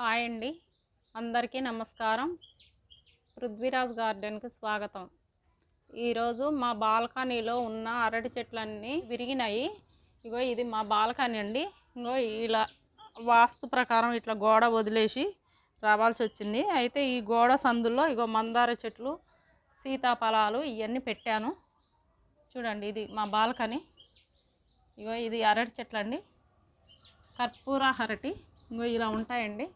Hi అండి. అందరికీ నమస్కారం. పృథ్వీరాజ్ గార్డెన్కి స్వాగతం. ఈరోజు మా బాల్కనీలో ఉన్న అరటి చెట్లన్నీ విరిగినాయి. ఇగో ఇది మా బాల్కనీ అండి. ఇంకో ఇలా వాస్తు ప్రకారం ఇట్లా గోడ వదిలేసి రావాల్సి వచ్చింది. అయితే ఈ గోడ సందుల్లో ఇగో మందార చెట్లు సీతాఫలాలు ఇవన్నీ పెట్టాను. చూడండి ఇది మా బాల్కనీ. ఇగో ఇది అరటి చెట్లు అండి కర్పూర అరటి. ఇంకో ఇలా ఉంటాయండి.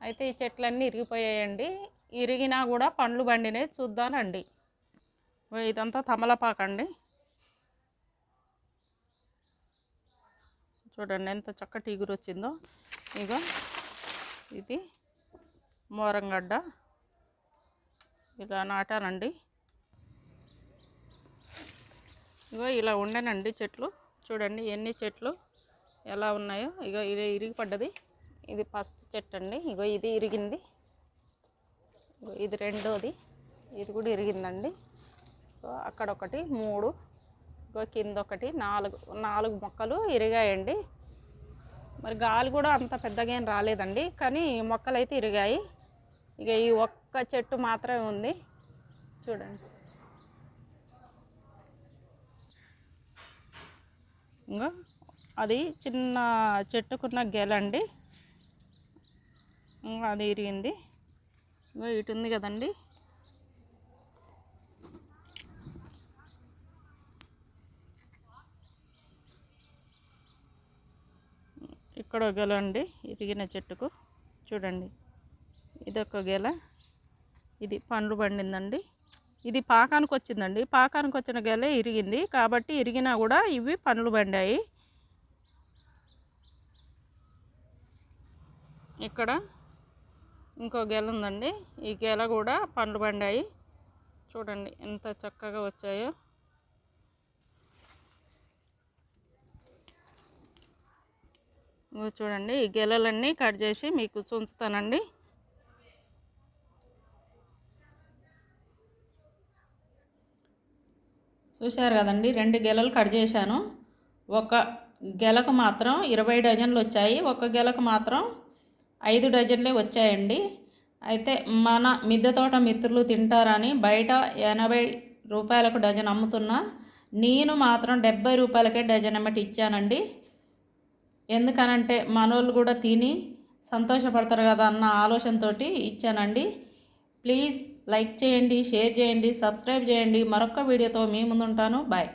అయితే ఈ చెట్లన్నీ ఇరిగిపోయాయండి. ఇరిగినా కూడా పండ్లు బండినే చూద్దానండి. ఇదంతా తమలపాకండి చూడండి ఎంత చక్కటి ఇగురు వచ్చిందో. ఇగో ఇది మోరంగడ్డ. ఇలా నాటానండి. ఇగో ఇలా ఉండేనండి చెట్లు. చూడండి ఎన్ని చెట్లు ఎలా ఉన్నాయో. ఇగో ఇది ఇరిగిపడ్డది. ఇది ఫస్ట్ చెట్టు అండి. ఇగో ఇది ఇరిగింది. ఇది రెండోది. ఇది కూడా ఇరిగిందండి. అక్కడ ఒకటి మూడు ఇగో కింద ఒకటి నాలుగు నాలుగు మొక్కలు ఇరిగాయండి. మరి గాలి కూడా అంత పెద్దగా ఏం రాలేదండి కానీ మొక్కలు అయితే ఇరిగాయి. ఇక ఈ ఒక్క చెట్టు మాత్రమే ఉంది. చూడండి. ఇంకా అది చిన్న చెట్టుకున్న గెల అండి అది ఇరిగింది. ఇంకా ఇటు ఉంది కదండి. ఇక్కడ ఒక గెల అండి ఇరిగిన చెట్టుకు. చూడండి ఇదొక గెల. ఇది పండ్లు పండిందండి. ఇది పాకానికి వచ్చిందండి. పాకానికి వచ్చిన గెలే ఇరిగింది. కాబట్టి ఇరిగినా కూడా ఇవి పండ్లు పండాయి. ఇక్కడ ఇంకో గెల ఉందండి. ఈ గెల కూడా పండ్లు పండాయి. చూడండి ఎంత చక్కగా వచ్చాయో. చూడండి ఈ గెలలన్నీ కట్ చేసి మీకు చూంచుతానండి. చూశారు కదండి రెండు గెలలు కట్ చేశాను. ఒక గెలకు మాత్రం ఇరవై డజన్లు వచ్చాయి. ఒక గెలకు మాత్రం ఐదు డజన్లే వచ్చాయండి. అయితే మన మిద్దె తోట మిత్రులు తింటారని బయట ఎనభై రూపాయలకు డజన్ అమ్ముతున్నా. నేను మాత్రం డెబ్బై రూపాయలకే డజన్ అమ్మటి ఇచ్చానండి. ఎందుకనంటే మనోళ్ళు కూడా తిని సంతోషపడతారు కదా అన్న ఆలోచనతో ఇచ్చానండి. ప్లీజ్ లైక్ చేయండి షేర్ చేయండి సబ్స్క్రైబ్ చేయండి. మరొక వీడియోతో మీ ముందుంటాను. బాయ్.